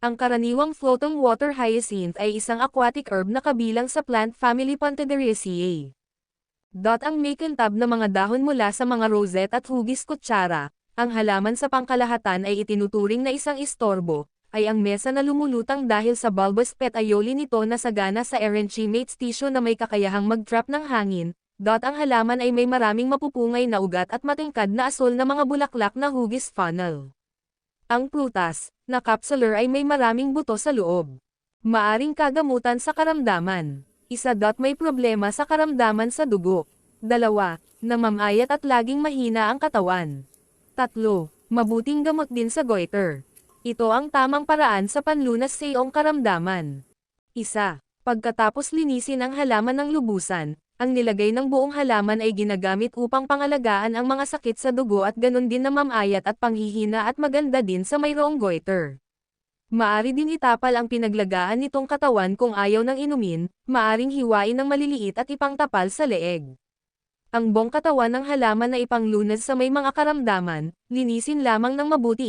Ang karaniwang floating water hyacinth ay isang aquatic herb na kabilang sa plant family Pontederaceae. Dot ang makintab na mga dahon mula sa mga rosette at hugis kutsara, ang halaman sa pangkalahatan ay itinuturing na isang istorbo, ay ang mesa na lumulutang dahil sa bulbous petayoli nito na sagana sa erythemates tissue na may kakayahang mag-trap ng hangin, dot ang halaman ay may maraming mapupungay na ugat at matingkad na asol na mga bulaklak na hugis funnel. Ang prutas, na capsular ay may maraming buto sa loob. Maaring kagamutan sa karamdaman. Isa dot may problema sa karamdaman sa dugo. Dalawa, namamayat at laging mahina ang katawan. Tatlo, mabuting gamot din sa goiter. Ito ang tamang paraan sa panlunas sa iyong karamdaman. Isa, pagkatapos linisin ang halaman ng lubusan, ang nilagay ng buong halaman ay ginagamit upang pangalagaan ang mga sakit sa dugo at ganun din na mamayat at panghihina at maganda din sa mayroong goiter. Maari din itapal ang pinaglagaan nitong katawan kung ayaw ng inumin, maaring hiwain ng maliliit at ipangtapal sa leeg. Ang buong katawan ng halaman na ipanglunas sa may mga karamdaman, linisin lamang ng mabuti